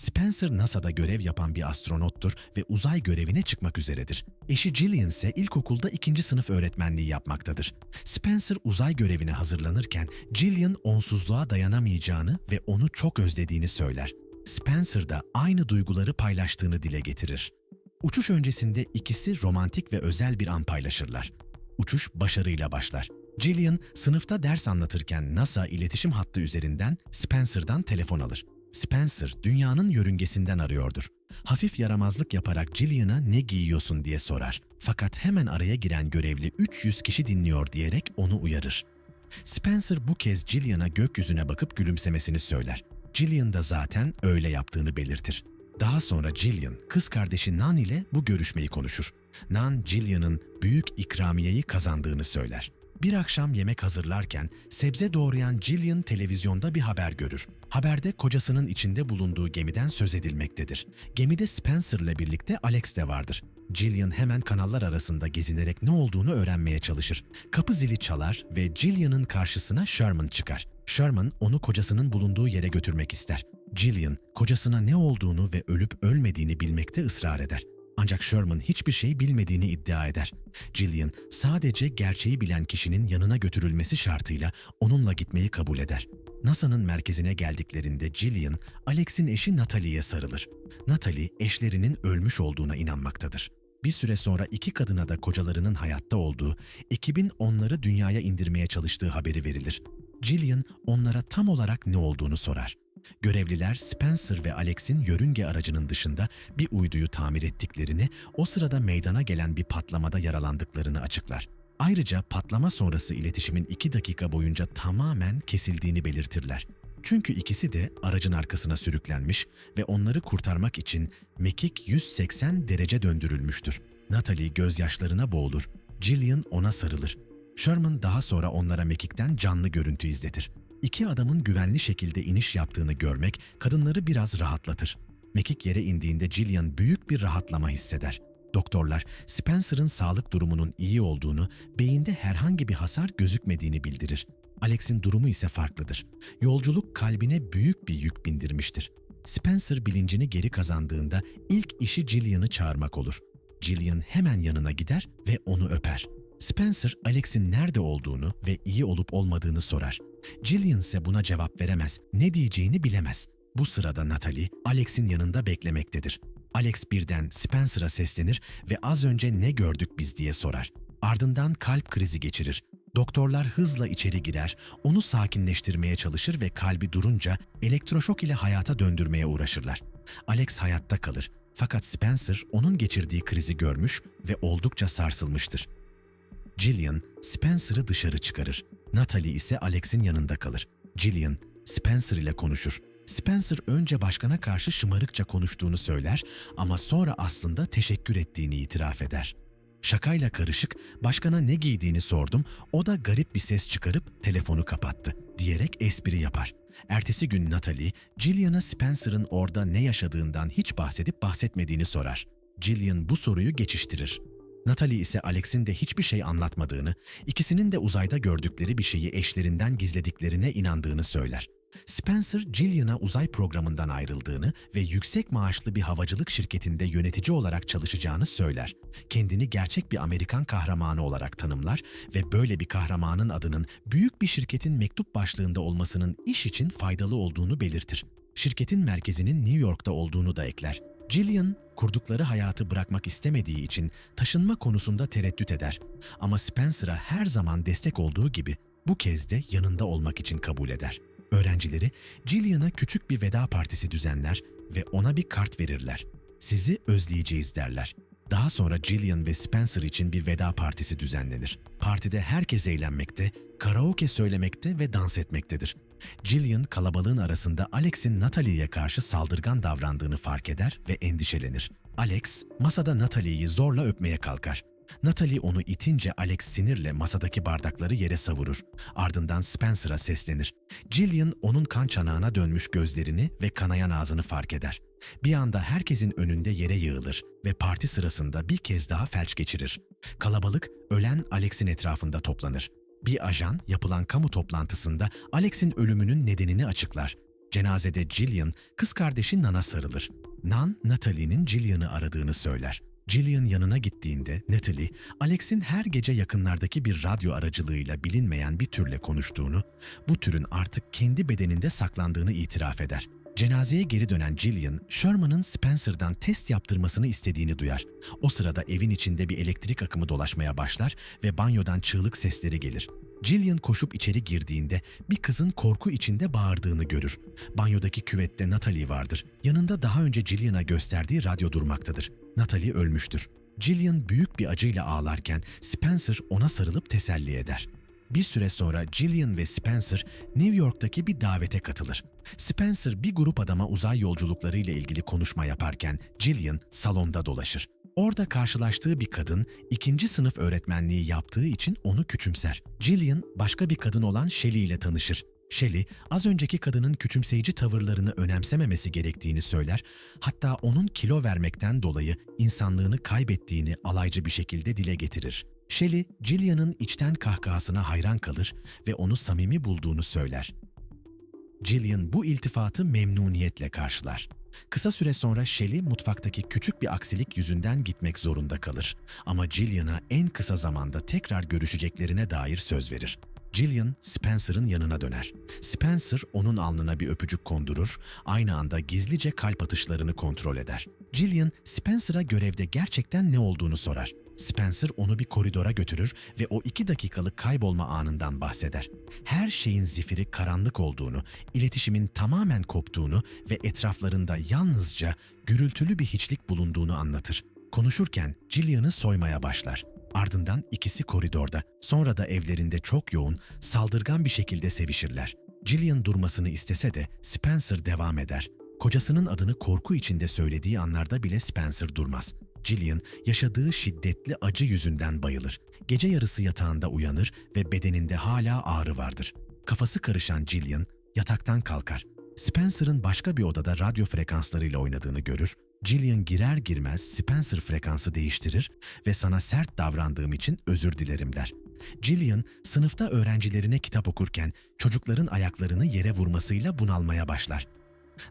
Spencer NASA'da görev yapan bir astronottur ve uzay görevine çıkmak üzeredir. Eşi Gillian ise ilkokulda ikinci sınıf öğretmenliği yapmaktadır. Spencer uzay görevine hazırlanırken Gillian onsuzluğa dayanamayacağını ve onu çok özlediğini söyler. Spencer da aynı duyguları paylaştığını dile getirir. Uçuş öncesinde ikisi romantik ve özel bir an paylaşırlar. Uçuş başarıyla başlar. Gillian sınıfta ders anlatırken NASA iletişim hattı üzerinden Spencer'dan telefon alır. Spencer dünyanın yörüngesinden arıyordur. Hafif yaramazlık yaparak Gillian'a ne giyiyorsun diye sorar. Fakat hemen araya giren görevli 300 kişi dinliyor diyerek onu uyarır. Spencer bu kez Gillian'a gökyüzüne bakıp gülümsemesini söyler. Gillian da zaten öyle yaptığını belirtir. Daha sonra Gillian, kız kardeşi Nan ile bu görüşmeyi konuşur. Nan, Gillian'ın büyük ikramiyeyi kazandığını söyler. Bir akşam yemek hazırlarken sebze doğrayan Gillian televizyonda bir haber görür. Haberde kocasının içinde bulunduğu gemiden söz edilmektedir. Gemide Spencer ile birlikte Alex de vardır. Gillian hemen kanallar arasında gezinerek ne olduğunu öğrenmeye çalışır. Kapı zili çalar ve Gillian'ın karşısına Sherman çıkar. Sherman onu kocasının bulunduğu yere götürmek ister. Gillian, kocasına ne olduğunu ve ölüp ölmediğini bilmekte ısrar eder. Ancak Sherman hiçbir şey bilmediğini iddia eder. Gillian sadece gerçeği bilen kişinin yanına götürülmesi şartıyla onunla gitmeyi kabul eder. NASA'nın merkezine geldiklerinde Gillian, Alex'in eşi Natalie'ye sarılır. Natalie, eşlerinin ölmüş olduğuna inanmaktadır. Bir süre sonra iki kadına da kocalarının hayatta olduğu, ekibin onları dünyaya indirmeye çalıştığı haberi verilir. Gillian onlara tam olarak ne olduğunu sorar. Görevliler Spencer ve Alex'in yörünge aracının dışında bir uyduyu tamir ettiklerini, o sırada meydana gelen bir patlamada yaralandıklarını açıklar. Ayrıca patlama sonrası iletişimin iki dakika boyunca tamamen kesildiğini belirtirler. Çünkü ikisi de aracın arkasına sürüklenmiş ve onları kurtarmak için mekik 180 derece döndürülmüştür. Natalie gözyaşlarına boğulur. Gillian ona sarılır. Sherman daha sonra onlara mekikten canlı görüntü izletir. İki adamın güvenli şekilde iniş yaptığını görmek kadınları biraz rahatlatır. Mekik yere indiğinde Gillian büyük bir rahatlama hisseder. Doktorlar Spencer'ın sağlık durumunun iyi olduğunu, beyinde herhangi bir hasar gözükmediğini bildirir. Alex'in durumu ise farklıdır. Yolculuk kalbine büyük bir yük bindirmiştir. Spencer bilincini geri kazandığında ilk işi Gillian'ı çağırmak olur. Gillian hemen yanına gider ve onu öper. Spencer, Alex'in nerede olduğunu ve iyi olup olmadığını sorar. Gillian ise buna cevap veremez, ne diyeceğini bilemez. Bu sırada Natalie, Alex'in yanında beklemektedir. Alex birden Spencer'a seslenir ve az önce ne gördük biz diye sorar. Ardından kalp krizi geçirir. Doktorlar hızla içeri girer, onu sakinleştirmeye çalışır ve kalbi durunca elektroşok ile hayata döndürmeye uğraşırlar. Alex hayatta kalır. Fakat Spencer onun geçirdiği krizi görmüş ve oldukça sarsılmıştır. Gillian, Spencer'ı dışarı çıkarır. Natalie ise Alex'in yanında kalır. Gillian, Spencer ile konuşur. Spencer önce başkana karşı şımarıkça konuştuğunu söyler ama sonra aslında teşekkür ettiğini itiraf eder. Şakayla karışık, başkana ne giydiğini sordum, o da garip bir ses çıkarıp telefonu kapattı diyerek espri yapar. Ertesi gün Natalie, Gillian'a Spencer'ın orada ne yaşadığından hiç bahsedip bahsetmediğini sorar. Gillian bu soruyu geçiştirir. Natalie ise Alex'in de hiçbir şey anlatmadığını, ikisinin de uzayda gördükleri bir şeyi eşlerinden gizlediklerine inandığını söyler. Spencer, Gillian'a uzay programından ayrıldığını ve yüksek maaşlı bir havacılık şirketinde yönetici olarak çalışacağını söyler. Kendini gerçek bir Amerikan kahramanı olarak tanımlar ve böyle bir kahramanın adının büyük bir şirketin mektup başlığında olmasının iş için faydalı olduğunu belirtir. Şirketin merkezinin New York'ta olduğunu da ekler. Gillian, kurdukları hayatı bırakmak istemediği için taşınma konusunda tereddüt eder. Ama Spencer'a her zaman destek olduğu gibi bu kez de yanında olmak için kabul eder. Öğrencileri Gillian'a küçük bir veda partisi düzenler ve ona bir kart verirler. Sizi özleyeceğiz derler. Daha sonra Gillian ve Spencer için bir veda partisi düzenlenir. Partide herkes eğlenmekte, karaoke söylemekte ve dans etmektedir. Gillian kalabalığın arasında Alex'in Natalie'ye karşı saldırgan davrandığını fark eder ve endişelenir. Alex masada Natalie'yi zorla öpmeye kalkar. Natalie onu itince Alex sinirle masadaki bardakları yere savurur. Ardından Spencer'a seslenir. Gillian onun kan çanağına dönmüş gözlerini ve kanayan ağzını fark eder. Bir anda herkesin önünde yere yığılır ve parti sırasında bir kez daha felç geçirir. Kalabalık ölen Alex'in etrafında toplanır. Bir ajan yapılan kamu toplantısında Alex'in ölümünün nedenini açıklar. Cenazede Gillian kız kardeşi Nan'a sarılır. Nan, Natalie'nin Gillian'ı aradığını söyler. Gillian yanına gittiğinde Natalie, Alex'in her gece yakınlardaki bir radyo aracılığıyla bilinmeyen bir türle konuştuğunu, bu türün artık kendi bedeninde saklandığını itiraf eder. Cenazeye geri dönen Gillian, Sherman'ın Spencer'dan test yaptırmasını istediğini duyar. O sırada evin içinde bir elektrik akımı dolaşmaya başlar ve banyodan çığlık sesleri gelir. Gillian koşup içeri girdiğinde bir kızın korku içinde bağırdığını görür. Banyodaki küvette Natalie vardır. Yanında daha önce Gillian'a gösterdiği radyo durmaktadır. Natalie ölmüştür. Gillian büyük bir acıyla ağlarken Spencer ona sarılıp teselli eder. Bir süre sonra Gillian ve Spencer New York'taki bir davete katılır. Spencer bir grup adama uzay yolculukları ile ilgili konuşma yaparken Gillian salonda dolaşır. Orada karşılaştığı bir kadın ikinci sınıf öğretmenliği yaptığı için onu küçümser. Gillian başka bir kadın olan Shelley ile tanışır. Shelley, az önceki kadının küçümseyici tavırlarını önemsememesi gerektiğini söyler, hatta onun kilo vermekten dolayı insanlığını kaybettiğini alaycı bir şekilde dile getirir. Shelley, Gillian'ın içten kahkahasına hayran kalır ve onu samimi bulduğunu söyler. Gillian bu iltifatı memnuniyetle karşılar. Kısa süre sonra Shelley mutfaktaki küçük bir aksilik yüzünden gitmek zorunda kalır. Ama Gillian'a en kısa zamanda tekrar görüşeceklerine dair söz verir. Gillian, Spencer'ın yanına döner. Spencer onun alnına bir öpücük kondurur, aynı anda gizlice kalp atışlarını kontrol eder. Gillian, Spencer'a görevde gerçekten ne olduğunu sorar. Spencer onu bir koridora götürür ve o iki dakikalık kaybolma anından bahseder. Her şeyin zifiri karanlık olduğunu, iletişimin tamamen koptuğunu ve etraflarında yalnızca gürültülü bir hiçlik bulunduğunu anlatır. Konuşurken Gillian'ı soymaya başlar. Ardından ikisi koridorda, sonra da evlerinde çok yoğun, saldırgan bir şekilde sevişirler. Gillian durmasını istese de Spencer devam eder. Kocasının adını korku içinde söylediği anlarda bile Spencer durmaz. Gillian yaşadığı şiddetli acı yüzünden bayılır. Gece yarısı yatağında uyanır ve bedeninde hala ağrı vardır. Kafası karışan Gillian yataktan kalkar. Spencer'ın başka bir odada radyo frekanslarıyla oynadığını görür. Gillian girer girmez Spencer frekansı değiştirir ve sana sert davrandığım için özür dilerim der. Gillian sınıfta öğrencilerine kitap okurken çocukların ayaklarını yere vurmasıyla bunalmaya başlar.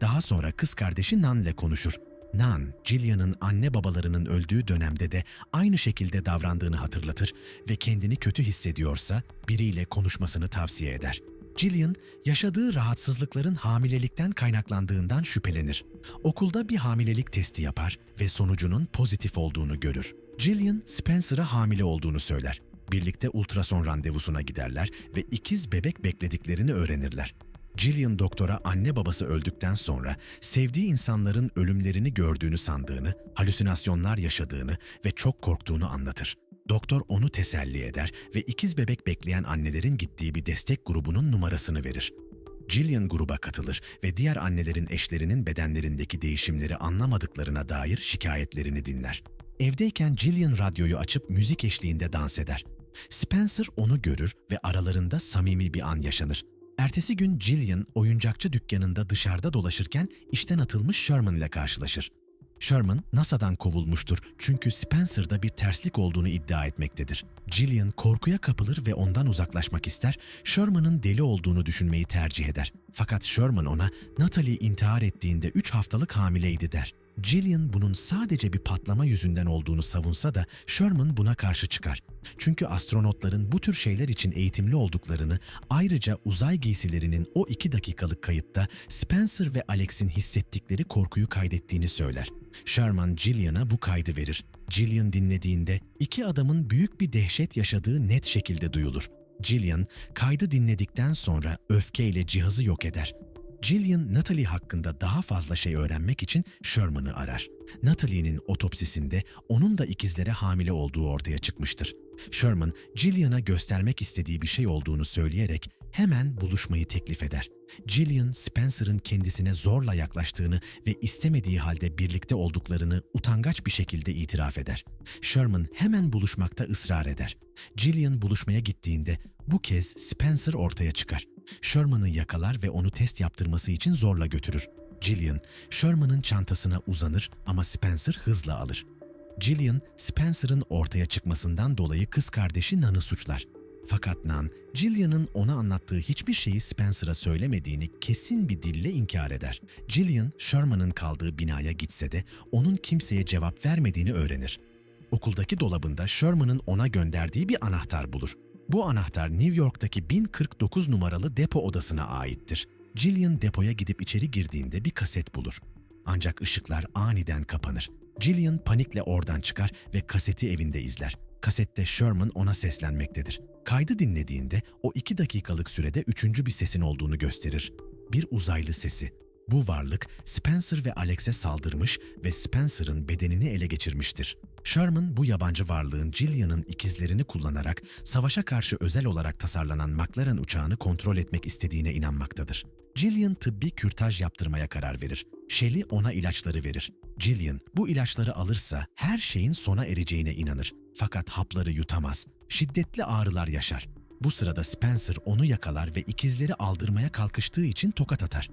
Daha sonra kız kardeşi Nan ile konuşur. Nan, Gillian'ın anne babalarının öldüğü dönemde de aynı şekilde davrandığını hatırlatır ve kendini kötü hissediyorsa biriyle konuşmasını tavsiye eder. Gillian, yaşadığı rahatsızlıkların hamilelikten kaynaklandığından şüphelenir. Okulda bir hamilelik testi yapar ve sonucunun pozitif olduğunu görür. Gillian, Spencer'a hamile olduğunu söyler. Birlikte ultrason randevusuna giderler ve ikiz bebek beklediklerini öğrenirler. Gillian doktora anne babası öldükten sonra sevdiği insanların ölümlerini gördüğünü sandığını, halüsinasyonlar yaşadığını ve çok korktuğunu anlatır. Doktor onu teselli eder ve ikiz bebek bekleyen annelerin gittiği bir destek grubunun numarasını verir. Gillian gruba katılır ve diğer annelerin eşlerinin bedenlerindeki değişimleri anlamadıklarına dair şikayetlerini dinler. Evdeyken Gillian radyoyu açıp müzik eşliğinde dans eder. Spencer onu görür ve aralarında samimi bir an yaşanır. Ertesi gün Gillian oyuncakçı dükkanında dışarıda dolaşırken işten atılmış Sherman ile karşılaşır. Sherman NASA'dan kovulmuştur çünkü Spencer'da bir terslik olduğunu iddia etmektedir. Gillian korkuya kapılır ve ondan uzaklaşmak ister, Sherman'ın deli olduğunu düşünmeyi tercih eder. Fakat Sherman ona Natalie intihar ettiğinde 3 haftalık hamileydi der. Gillian bunun sadece bir patlama yüzünden olduğunu savunsa da Sherman buna karşı çıkar. Çünkü astronotların bu tür şeyler için eğitimli olduklarını, ayrıca uzay giysilerinin o iki dakikalık kayıtta Spencer ve Alex'in hissettikleri korkuyu kaydettiğini söyler. Sherman Gillian'a bu kaydı verir. Gillian dinlediğinde iki adamın büyük bir dehşet yaşadığı net şekilde duyulur. Gillian kaydı dinledikten sonra öfkeyle cihazı yok eder. Gillian, Natalie hakkında daha fazla şey öğrenmek için Sherman'ı arar. Natalie'nin otopsisinde onun da ikizlere hamile olduğu ortaya çıkmıştır. Sherman, Gillian'a göstermek istediği bir şey olduğunu söyleyerek hemen buluşmayı teklif eder. Gillian, Spencer'ın kendisine zorla yaklaştığını ve istemediği halde birlikte olduklarını utangaç bir şekilde itiraf eder. Sherman hemen buluşmakta ısrar eder. Gillian buluşmaya gittiğinde bu kez Spencer ortaya çıkar. Sherman'ı yakalar ve onu test yaptırması için zorla götürür. Gillian, Sherman'ın çantasına uzanır ama Spencer hızla alır. Gillian, Spencer'ın ortaya çıkmasından dolayı kız kardeşi Nan'ı suçlar. Fakat Nan, Gillian'ın ona anlattığı hiçbir şeyi Spencer'a söylemediğini kesin bir dille inkar eder. Gillian, Sherman'ın kaldığı binaya gitse de onun kimseye cevap vermediğini öğrenir. Okuldaki dolabında Sherman'ın ona gönderdiği bir anahtar bulur. Bu anahtar New York'taki 1049 numaralı depo odasına aittir. Gillian depoya gidip içeri girdiğinde bir kaset bulur. Ancak ışıklar aniden kapanır. Gillian panikle oradan çıkar ve kaseti evinde izler. Kasette Sherman ona seslenmektedir. Kaydı dinlediğinde o iki dakikalık sürede üçüncü bir sesin olduğunu gösterir. Bir uzaylı sesi. Bu varlık Spencer ve Alex'e saldırmış ve Spencer'ın bedenini ele geçirmiştir. Sherman bu yabancı varlığın Gillian'ın ikizlerini kullanarak savaşa karşı özel olarak tasarlanan McLaren uçağını kontrol etmek istediğine inanmaktadır. Gillian tıbbi kürtaj yaptırmaya karar verir. Shelley ona ilaçları verir. Gillian bu ilaçları alırsa her şeyin sona ereceğine inanır. Fakat hapları yutamaz. Şiddetli ağrılar yaşar. Bu sırada Spencer onu yakalar ve ikizleri aldırmaya kalkıştığı için tokat atar.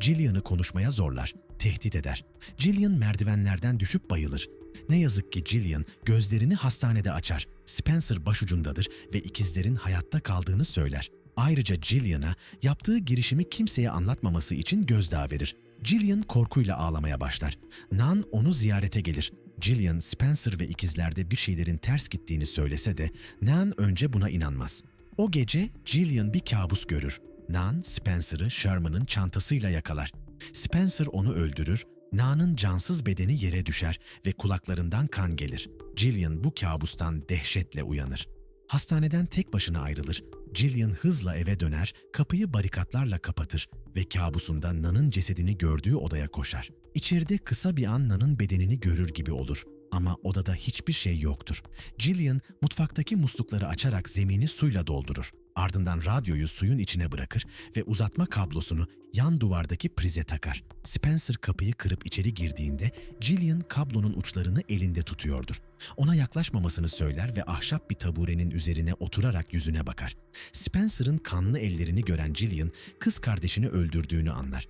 Gillian'ı konuşmaya zorlar, tehdit eder. Gillian merdivenlerden düşüp bayılır. Ne yazık ki Gillian gözlerini hastanede açar. Spencer başucundadır ve ikizlerin hayatta kaldığını söyler. Ayrıca Gillian'a yaptığı girişimi kimseye anlatmaması için gözdağı verir. Gillian korkuyla ağlamaya başlar. Nan onu ziyarete gelir. Gillian, Spencer ve ikizlerde bir şeylerin ters gittiğini söylese de Nan önce buna inanmaz. O gece Gillian bir kabus görür. Nan, Spencer'ı Sherman'ın çantasıyla yakalar. Spencer onu öldürür, Nan'ın cansız bedeni yere düşer ve kulaklarından kan gelir. Gillian bu kabustan dehşetle uyanır. Hastaneden tek başına ayrılır. Gillian hızla eve döner, kapıyı barikatlarla kapatır ve kabusunda Nan'ın cesedini gördüğü odaya koşar. İçeride kısa bir an Nan'ın bedenini görür gibi olur ama odada hiçbir şey yoktur. Gillian mutfaktaki muslukları açarak zemini suyla doldurur. Ardından radyoyu suyun içine bırakır ve uzatma kablosunu yan duvardaki prize takar. Spencer kapıyı kırıp içeri girdiğinde Gillian kablonun uçlarını elinde tutuyordur. Ona yaklaşmamasını söyler ve ahşap bir taburenin üzerine oturarak yüzüne bakar. Spencer'ın kanlı ellerini gören Gillian kız kardeşini öldürdüğünü anlar.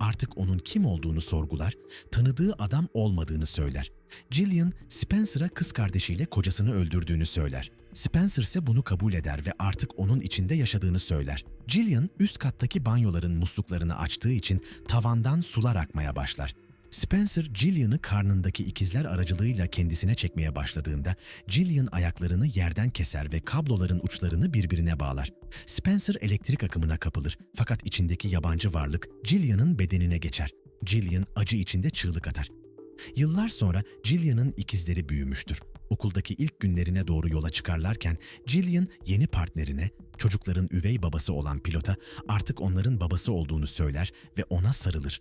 Artık onun kim olduğunu sorgular, tanıdığı adam olmadığını söyler. Gillian, Spencer'a kız kardeşiyle kocasını öldürdüğünü söyler. Spencer ise bunu kabul eder ve artık onun içinde yaşadığını söyler. Gillian, üst kattaki banyoların musluklarını açtığı için tavandan sular akmaya başlar. Spencer, Gillian'ı karnındaki ikizler aracılığıyla kendisine çekmeye başladığında Gillian ayaklarını yerden keser ve kabloların uçlarını birbirine bağlar. Spencer elektrik akımına kapılır fakat içindeki yabancı varlık Gillian'ın bedenine geçer. Gillian acı içinde çığlık atar. Yıllar sonra Gillian'ın ikizleri büyümüştür. Okuldaki ilk günlerine doğru yola çıkarlarken Gillian yeni partnerine, çocukların üvey babası olan pilota artık onların babası olduğunu söyler ve ona sarılır.